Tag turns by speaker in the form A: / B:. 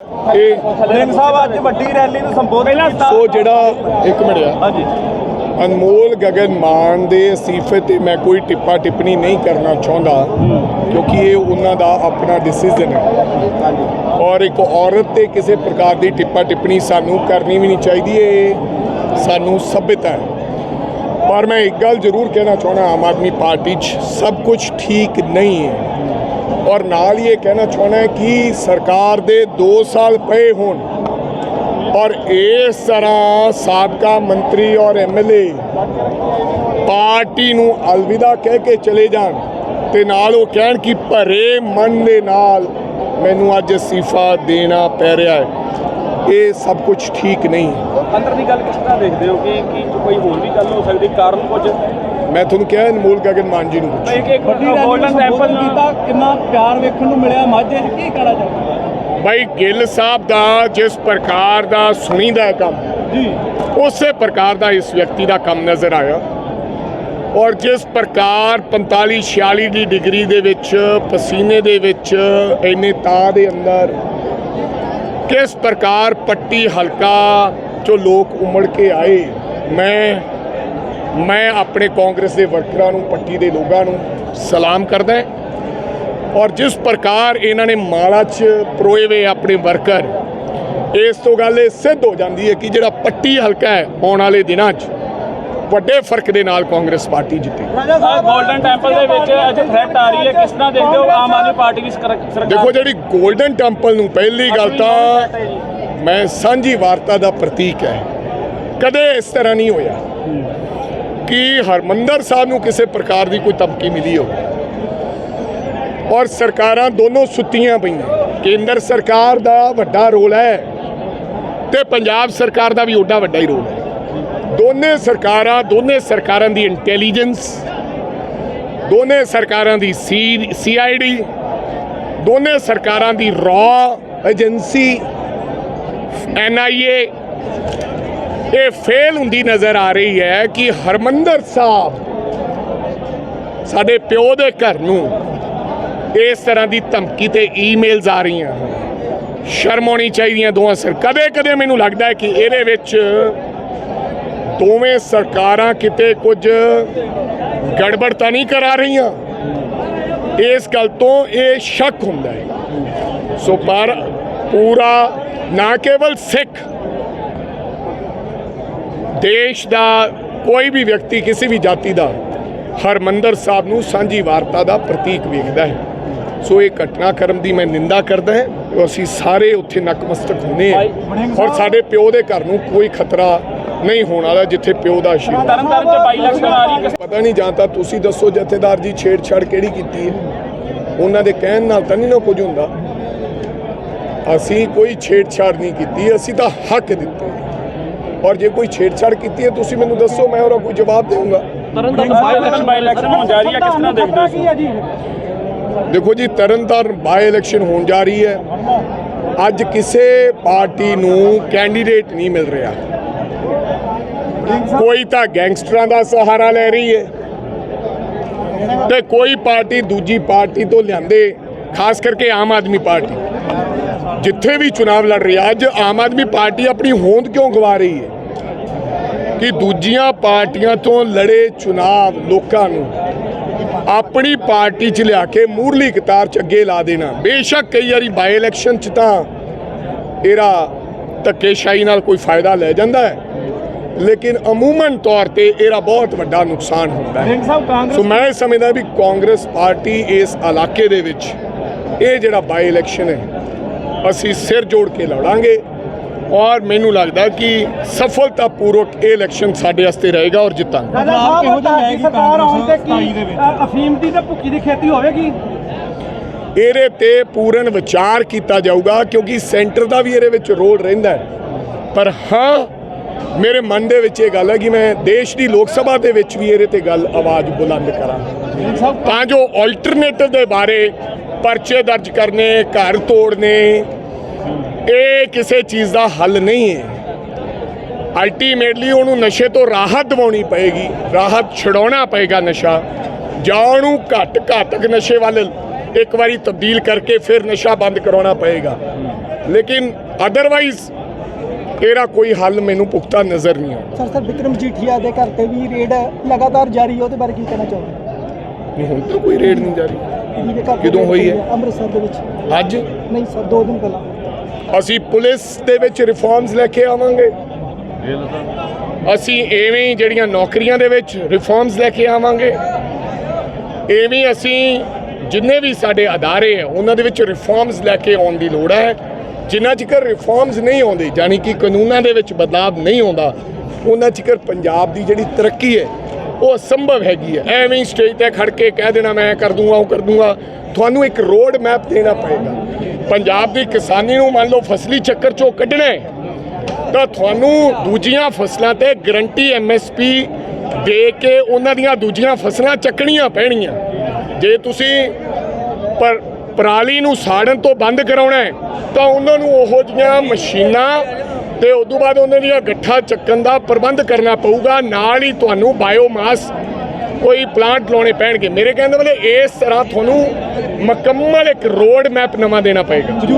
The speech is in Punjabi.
A: ਇਹ
B: ਸਿੰਘ ਸਾਹਿਬ ਅੱਜ ਵੱਡੀ ਰੈਲੀ ਨੂੰ ਸੰਬੋਧਨ ਕੀਤਾ।
A: ਸੋ ਜਿਹੜਾ ਇੱਕ ਮਿੰਟ ਆ
B: ਹਾਂਜੀ।
A: ਅਨਮੋਲ ਗਗਨ ਮਾਨ ਦੇ ਅਸੀਫੇ ਤੇ ਮੈਂ ਕੋਈ ਟਿੱਪਾ ਟਿੱਪਣੀ ਨਹੀਂ ਕਰਨਾ ਚਾਹੁੰਦਾ ਕਿਉਂਕਿ ਇਹ ਉਹਨਾਂ ਦਾ ਆਪਣਾ ਡਿਸੀਜਨ ਹੈ। ਔਰ ਇੱਕ ਔਰਤ ਤੇ ਕਿਸੇ ਪ੍ਰਕਾਰ ਦੀ ਟਿੱਪਾ ਟਿੱਪਣੀ ਸਾਨੂੰ ਕਰਨੀ ਵੀ ਨਹੀਂ ਚਾਹੀਦੀ ਇਹ ਸਾਨੂੰ ਸਭਿਅਤਾ ਹੈ। ਪਰ ਮੈਂ ਇੱਕ ਗੱਲ ਜ਼ਰੂਰ ਕਹਿਣਾ ਚਾਹੁੰਦਾ ਆਮ ਆਦਮੀ ਪਾਰਟੀ 'ਚ ਸਭ ਕੁਝ ਠੀਕ ਨਹੀਂ ਹੈ। ਔਰ ਨਾਲ ਹੀ ਇਹ ਕਹਿਣਾ ਚਾਹੁੰਦਾ ਹੈ ਕਿ ਸਰਕਾਰ ਦੇ 2 ਸਾਲ ਪਏ ਹੋਣ ਔਰ ਇਸ ਤਰ੍ਹਾਂ ਸਾਬਕਾ ਮੰਤਰੀ ਔਰ ਐਮਐਲਏ ਪਾਰਟੀ ਨੂੰ ਅਲਵਿਦਾ ਕਹਿ ਕੇ ਚਲੇ ਜਾਣ ਤੇ ਨਾਲ ਉਹ ਕਹਿਣ ਕਿ ਭਰੇ ਮਨ ਦੇ ਨਾਲ ਮੈਨੂੰ ਅੱਜ ਅਸਤੀਫਾ ਦੇਣਾ ਪੈ ਰਿਹਾ ਹੈ। ਇਹ ਸਭ ਕੁਝ ਠੀਕ ਨਹੀਂ
B: ਅੰਦਰ ਦੀ ਗੱਲ ਕਿਸ ਤਰ੍ਹਾਂ ਦੇਖਦੇ ਹੋ ਕਿ ਕੋਈ ਹੋਰ ਵੀ ਗੱਲ ਹੋ ਸਕਦੀ? ਕਾਰਨ ਕੁਝ?
A: ਮੈਂ ਤੁਹਾਨੂੰ ਕਿਹਾ ਅਨਮੋਲ ਗਗਨ ਮਾਨ ਜੀ ਨੂੰ ਪੁੱਛੋ।
B: ਇੱਕ ਇੱਕ ਗੋਲਡਨ ਟੈਂਪਲ ਕੀਤਾ
C: ਕਿੰਨਾ ਪਿਆਰ ਵੇਖਣ ਨੂੰ ਮਿਲਿਆ ਮਾਝੇ 'ਚ ਕੀ ਕਹਿਣਾ ਚਾਹੁੰਦੇ
A: ਭਾਈ ਗਿੱਲ ਸਾਹਿਬ ਦਾ ਜਿਸ ਪ੍ਰਕਾਰ ਦਾ ਸੁਣੀਦਾ ਕੰਮ
C: ਜੀ।
A: ਉਸੇ ਪ੍ਰਕਾਰ ਦਾ ਇਸ ਵਿਅਕਤੀ ਦਾ ਕੰਮ ਨਜ਼ਰ ਆਇਆ। ਔਰ ਜਿਸ ਪ੍ਰਕਾਰ 45 46 ਦੀ ਡਿਗਰੀ ਦੇ ਵਿੱਚ ਪਸੀਨੇ ਦੇ ਵਿੱਚ ਇੰਨੇ ਤਾਂ ਦੇ ਅੰਦਰ ਕਿਸ ਪ੍ਰਕਾਰ ਪੱਟੀ ਹਲਕਾ ਚੋਂ ਲੋਕ ਉਮੜ ਕੇ ਆਏ ਮੈਂ ਮੈਂ ਆਪਣੇ ਕਾਂਗਰਸ ਦੇ ਵਰਕਰਾਂ ਨੂੰ ਪੱਟੀ ਦੇ ਲੋਕਾਂ ਨੂੰ ਸਲਾਮ ਕਰਦਾ ਹਾਂ। ਔਰ ਜਿਸ ਪ੍ਰਕਾਰ ਇਹਨਾਂ ਨੇ ਮਾਲਾ 'ਚ ਪਰੋਏ ਵੇ ਆਪਣੇ ਵਰਕਰ ਇਸ ਤੋਂ ਗੱਲ ਇਹ ਸਿੱਧ ਹੋ ਜਾਂਦੀ ਹੈ ਕਿ ਜਿਹੜਾ ਪੱਟੀ ਹਲਕਾ ਹੈ ਆਉਣ ਵਾਲੇ ਦਿਨਾਂ 'ਚ ਵੱਡੇ ਫ਼ਰਕ ਦੇ ਨਾਲ ਕਾਂਗਰਸ ਪਾਰਟੀ ਜਿੱਤੇ।
B: ਗੋਲਡਨ ਟੈਂਪਲ ਦੇ ਵਿੱਚ ਅੱਜ ਥ੍ਰੈਟ ਆ ਰਹੀ ਹੈ। ਕਿਸ ਤਰ੍ਹਾਂ ਦੇਖਦੇ ਹੋ? ਆਮ ਆਦਮੀ ਪਾਰਟੀ ਦੀ ਸਰਕਾਰ
A: ਦੇਖੋ ਜਿਹੜੀ 골ਡਨ ਟੈਂਪਲ ਨੂੰ ਪਹਿਲੀ ਗੱਲ ਤਾਂ ਮੈਂ ਸਾਂਝੀ ਵਾਰਤਾ ਦਾ ਪ੍ਰਤੀਕ ਹੈ। ਕਦੇ ਇਸ ਤਰ੍ਹਾਂ ਨਹੀਂ ਹੋਇਆ। ਕਿ ਹਰਮੰਦਰ ਸਾਹਿਬ ਨੂੰ ਕਿਸੇ ਪ੍ਰਕਾਰ ਦੀ ਕੋਈ ਧਮਕੀ ਮਿਲੀ ਹੋਵੇ। ਔਰ ਸਰਕਾਰਾਂ ਦੋਨੋਂ ਸੁੱਤੀਆਂ ਪਈਆਂ। ਕੇਂਦਰ ਸਰਕਾਰ ਦਾ ਵੱਡਾ ਰੋਲ ਹੈ ਤੇ ਪੰਜਾਬ ਸਰਕਾਰ ਦਾ ਵੀ ਓਡਾ ਵੱਡਾ ਹੀ ਰੋਲ ਹੈ। ਦੋਨੇ ਸਰਕਾਰਾਂ ਦੋਨੇ ਸਰਕਾਰਾਂ ਦੀ ਇੰਟੈਲੀਜੈਂਸ ਦੋਨੇ ਸਰਕਾਰਾਂ ਦੀ ਸੀ ਸੀਆਈਡੀ ਦੋਨੇ ਸਰਕਾਰਾਂ ਦੀ ਰॉ ਏਜੰਸੀ ਐਨਆਈਏ ਇਹ ਫੇਲ ਹੁੰਦੀ ਨਜ਼ਰ ਆ ਰਹੀ ਹੈ ਕਿ ਹਰਮੰਦਰ ਸਾਹਿਬ ਸਾਡੇ ਪਿਓ ਦੇ ਘਰ ਨੂੰ ਇਸ ਤਰ੍ਹਾਂ ਦੀ ਧਮਕੀ ਤੇ ਈਮੇਲਸ ਆ ਰਹੀਆਂ ਸ਼ਰਮ ਆਉਣੀ ਚਾਹੀਦੀਆਂ ਦੋਵਾਂ ਸਰ। ਕਦੇ ਕਦੇ ਮੈਨੂੰ ਲੱਗਦਾ ਹੈ ਕਿ ਇਹਦੇ ਵਿੱਚ ਦੋਵੇਂ ਸਰਕਾਰਾਂ ਕਿਤੇ ਕੁਝ ਗੜਬੜ ਤਾਂ ਨਹੀਂ ਕਰਾ ਰਹੀਆਂ। ਇਸ ਗੱਲ ਤੋਂ ਇਹ ਸ਼ੱਕ ਹੁੰਦਾ ਹੈ। ਸੋ ਪਰ ਪੂਰਾ ਨਾ ਕੇਵਲ ਸਿੱਖ ਦੇਸ਼ ਦਾ ਕੋਈ ਵੀ ਵਿਅਕਤੀ ਕਿਸੇ ਵੀ ਜਾਤੀ ਦਾ ਹਰਮੰਦਰ ਸਾਹਿਬ ਨੂੰ ਸਾਂਝੀ ਵਾਰਤਾ ਦਾ ਪ੍ਰਤੀਕ ਵੇਖਦਾ ਹੈ। ਸੋ ਇਹ ਘਟਨਾਕ੍ਰਮ ਦੀ ਮੈਂ ਨਿੰਦਾ ਕਰਦਾ ਹਾਂ। ਅਸੀਂ ਸਾਰੇ ਉੱਥੇ ਨਕਮਸਤਕ ਹੁੰਨੇ ਆ ਔਰ ਸਾਡੇ ਪਿਓ ਦੇ ਘਰ ਨੂੰ ਕੋਈ ਖਤਰਾ ਨਹੀਂ ਹੋਣ ਵਾਲਾ ਜਿੱਥੇ ਪਿਓ ਦਾ ਆਸ਼ੀਰਵਾਦ ਪਤਾ ਨਹੀਂ ਜਾਂ ਤਾਂ ਤੁਸੀਂ ਦੱਸੋ ਜਥੇਦਾਰ ਜੀ ਛੇੜਛਾੜ ਕਿਹੜੀ ਕੀਤੀ ਹੈ? ਉਹਨਾਂ ਦੇ ਕਹਿਣ ਨਾਲ ਤਾਂ ਨਹੀਂ ਨਾ ਕੁਝ ਹੁੰਦਾ। ਅਸੀਂ ਕੋਈ ਛੇੜਛਾੜ ਨਹੀਂ ਕੀਤੀ। ਅਸੀਂ ਤਾਂ ਹੱਕ ਦਿੱਤੇ। ਔਰ ਜੇ ਕੋਈ ਛੇੜਛਾੜ ਕੀਤੀ ਹੈ ਤੁਸੀਂ ਮੈਨੂੰ ਦੱਸੋ ਮੈਂ ਉਹਦਾ ਕੋਈ ਜਵਾਬ ਦੇਵਾਂਗਾ
B: Tarn Taran by election by election ਹੋਣ ਜਾ ਰਹੀ ਹੈ ਕਿਸ ਤਰ੍ਹਾਂ ਦੇਖਦੇ ਹੋ ਇਸ ਨੂੰ?
C: ਜੀ?
A: ਦੇਖੋ ਜੀ ਤਰਨਤਾਰਨ ਬਾਈ ਇਲੈਕਸ਼ਨ ਹੋਣ ਜਾ ਰਹੀ ਹੈ। ਅੱਜ ਕਿਸੇ ਪਾਰਟੀ ਨੂੰ ਕੈਂਡੀਡੇਟ ਨਹੀਂ ਮਿਲ ਰਿਹਾ। ਕੋਈ ਤਾਂ ਗੈਂਗਸਟਰਾਂ ਦਾ ਸਹਾਰਾ ਲੈ ਰਹੀ ਹੈ ਤੇ ਕੋਈ ਪਾਰਟੀ ਦੂਜੀ ਪਾਰਟੀ ਤੋਂ ਲਿਆਂਦੇ ਖਾਸ ਕਰਕੇ ਆਮ ਆਦਮੀ ਪਾਰਟੀ। ਜਿੱਥੇ ਵੀ ਚੁਣਾਵ ਲੜ ਰਹੀ ਹੈ ਅੱਜ ਆਮ ਆਦਮੀ ਪਾਰਟੀ ਆਪਣੀ ਹੋਂਦ ਕਿਉਂ ਗਵਾ ਰਹੀ ਹੈ? ਕਿ ਦੂਜੀਆਂ ਪਾਰਟੀਆਂ ਤੋਂ ਲੜੇ ਚੁਣਾਵ ਲੋਕਾਂ ਨੂੰ ਆਪਣੀ ਪਾਰਟੀ 'ਚ ਲਿਆ ਕੇ ਮੂਰਲੀ ਕਤਾਰ 'ਚ ਅੱਗੇ ਲਾ ਦੇਣਾ। ਬੇਸ਼ੱਕ ਕਈ ਵਾਰੀ ਬਾਈ ਇਲੈਕਸ਼ਨ 'ਚ ਤਾਂ ਇਹਦਾ ਧੱਕੇਸ਼ਾਹੀ ਨਾਲ ਕੋਈ ਫਾਇਦਾ ਲੈ ਜਾਂਦਾ ਹੈ ਲੇਕਿਨ ਅਮੂਮਨ ਤੌਰ ਤੇ ਇਹਦਾ ਬਹੁਤ ਵੱਡਾ ਨੁਕਸਾਨ ਹੁੰਦਾ ਹੈ। ਸੋ ਮੈਂ ਸਮਝਦਾ ਵੀ ਕਾਂਗਰਸ ਪਾਰਟੀ ਇਸ ਇਲਾਕੇ ਦੇ ਵਿੱਚ ਇਹ ਜਿਹੜਾ ਬਾਈ ਇਲੈਕਸ਼ਨ ਹੈ ਅਸੀਂ ਸਿਰ ਜੋੜ ਕੇ ਲੜਾਂਗੇ ਔਰ ਮੈਨੂੰ ਲੱਗਦਾ ਕਿ ਸਫਲਤਾਪੂਰਵਕ ਇਹ ਇਲੈਕਸ਼ਨ ਸਾਡੇ ਵਾਸਤੇ ਰਹੇਗਾ ਔਰ ਜਿੱਤਾਂਗੇ।
D: ਸਰਕਾਰ ਆਉਣ ਤੇ
C: ਕਾਂਗਰਸ 27 ਦੇ
D: ਕੀ
C: ਵਿੱਚ?
D: ਅ, ਅਫੀਮ ਦੀ ਤੇ ਭੁੱਕੀ ਦੀ ਖੇਤੀ ਹੋਵੇਗੀ?
A: ਇਹਦੇ ਤੇ ਪੂਰਨ ਵਿਚਾਰ ਕੀਤਾ ਜਾਊਗਾ ਕਿਉਂਕਿ ਸੈਂਟਰ ਦਾ ਵੀ ਇਹਦੇ ਵਿੱਚ ਰੋਲ ਰਹਿੰਦਾ ਹੈ। ਪਰ ਹਾਂ ਮੇਰੇ ਮਨ ਦੇ ਵਿੱਚ ਇਹ ਗੱਲ ਹੈ ਕਿ ਮੈਂ ਦੇਸ਼ ਦੀ ਲੋਕ ਸਭਾ ਦੇ ਵਿੱਚ ਵੀ ਇਹਦੇ ਤੇ ਗੱਲ ਆਵਾਜ਼ ਬੁਲੰਦ ਕਰਾਂ। ਤਾਂ ਜੋ ਆਲਟਰਨੇਟਿਵ ਦੇ ਬਾਰੇ ਪਰਚੇ ਦਰਜ ਕਰਨੇ ਘਰ ਤੋੜਨੇ ਇਹ ਕਿਸੇ ਚੀਜ਼ ਦਾ ਹੱਲ ਨਹੀਂ ਹੈ। ਅਲਟੀਮੇਟਲੀ ਉਹਨੂੰ ਨਸ਼ੇ ਤੋਂ ਰਾਹਤ ਦਿਵਾਉਣੀ ਪਏਗੀ। ਰਾਹਤ ਛਡਾਉਣਾ ਪਏਗਾ ਨਸ਼ਾ। ਜਾਂ ਉਹਨੂੰ ਘੱਟ ਘਾਤਕ ਨਸ਼ੇ ਵੱਲ ਇੱਕ ਵਾਰੀ ਤਬਦੀਲ ਕਰਕੇ ਫਿਰ ਨਸ਼ਾ ਬੰਦ ਕਰਾਉਣਾ ਪਏਗਾ। ਲੇਕਿਨ ਅਦਰਵਾਈਜ਼ ਇਹਦਾ ਕੋਈ ਹੱਲ ਮੈਨੂੰ ਪੁਖਤਾ ਨਜ਼ਰ ਨਹੀਂ ਆਉਂਦਾ।
E: ਸਰ ਸਰ ਵਿਕਰਮ ਜੀਠੀਆ ਦੇ ਘਰ ਤੇ ਵੀ ਰੇਡ ਲਗਾਤਾਰ ਜਾਰੀ ਹੈ ਉਹਦੇ ਬਾਰੇ ਕੀ ਕਹਿਣਾ ਚਾਹੋਗੇ?
A: ਨਹੀਂ, ਹੁਣ ਤਾਂ ਕੋਈ ਰੇਡ ਨਹੀਂ ਜਾਰੀ। ਕਦੋਂ ਹੋਈ ਹੈ?
E: ਅੰਮ੍ਰਿਤਸਰ ਦੇ ਵਿੱਚ।
A: ਅੱਜ?
E: ਨਹੀਂ ਸਰ ਦੋ ਦਿਨ ਪਹਿਲਾਂ।
A: ਅਸੀਂ ਪੁਲਿਸ ਦੇ ਵਿੱਚ ਰਿਫਾਰਮਸ ਲੈ ਕੇ ਆਵਾਂਗੇ। ਅਸੀਂ ਐਵੇਂ ਹੀ ਜਿਹੜੀਆਂ ਨੌਕਰੀਆਂ ਦੇ ਵਿੱਚ ਰਿਫਾਰਮਸ ਲੈ ਕੇ ਆਵਾਂਗੇ। ਐਵੇਂ ਅਸੀਂ ਜਿੰਨੇ ਵੀ ਸਾਡੇ ਅਦਾਰੇ ਹੈ, ਉਹਨਾਂ ਦੇ ਵਿੱਚ ਰਿਫਾਰਮਸ ਲੈ ਕੇ ਆਉਣ ਦੀ ਲੋੜ ਹੈ। ਜਿੰਨਾ ਚਿਰ ਰਿਫਾਰਮਸ ਨਹੀਂ ਆਉਂਦੇ, ਯਾਨੀ ਕਿ ਕਾਨੂੰਨਾਂ ਦੇ ਵਿੱਚ ਬਦਲਾਵ ਨਹੀਂ ਆਉਂਦਾ, ਉਹਨਾਂ ਚਿਰ ਪੰਜਾਬ ਦੀ ਜਿਹੜੀ ਤਰੱਕੀ ਹੈ, ਉਹ ਅਸੰਭਵ ਹੈਗੀ ਹੈ। ਐਵੇਂ ਹੀ ਸਟੇਜ ਤੇ ਖੜ ਕੇ ਕਹਿ ਦੇਣਾ, ਮੈਂ ਕਰ ਦੂੰਗਾ, ਉਹ ਕਰ ਦੂੰਗਾ। ਤੁਹਾਨੂੰ ਇੱਕ ਰੋਡ ਮੈਪ ਦੇਣਾ ਪਏਗਾ। ਪੰਜਾਬ ਦੀ ਕਿਸਾਨੀ ਨੂੰ ਮੰਨ ਲਓ ਫਸਲੀ ਚੱਕਰ ਚੋਂ ਕੱਢਣਾ ਤਾਂ ਤੁਹਾਨੂੰ ਦੂਜੀਆਂ ਫਸਲਾਂ ਤੇ ਗਰੰਟੀ ਐਮਐਸਪੀ ਦੇ ਕੇ ਉਹਨਾਂ ਦੀਆਂ ਦੂਜੀਆਂ ਫਸਲਾਂ ਚੱਕਣੀਆਂ ਪੈਣੀਆਂ ਜੇ ਤੁਸੀਂ ਪਰ ਪਰਾਲੀ ਨੂੰ ਸਾੜਨ ਤੋਂ ਬੰਦ ਕਰਾਉਣਾ ਹੈ, ਤਾਂ ਉਹਨਾਂ ਨੂੰ ਉਹੋ ਜੀਆਂ ਮਸ਼ੀਨਾਂ ਤੇ ਉਸ ਤੋਂ ਬਾਅਦ ਉਹਨਾਂ ਦੀਆਂ ਗੱਠਾਂ ਚੱਕਣ ਦਾ ਪ੍ਰਬੰਧ ਕਰਨਾ ਪਊਗਾ। ਨਾਲ ਹੀ ਤੁਹਾਨੂੰ ਬਾਇਓਮਾਸ ਕੋਈ ਪਲਾਂਟ ਲਾਉਣੇ ਪੈਣਗੇ। ਮੇਰੇ ਕਹਿੰਦੇ ਵਾਲੇ ਇਸ ਤਰ੍ਹਾਂ ਤੁਹਾਨੂੰ ਮੁਕੰਮਲ ਇੱਕ ਰੋਡ ਮੈਪ ਨਵਾਂ ਦੇਣਾ ਪਏਗਾ।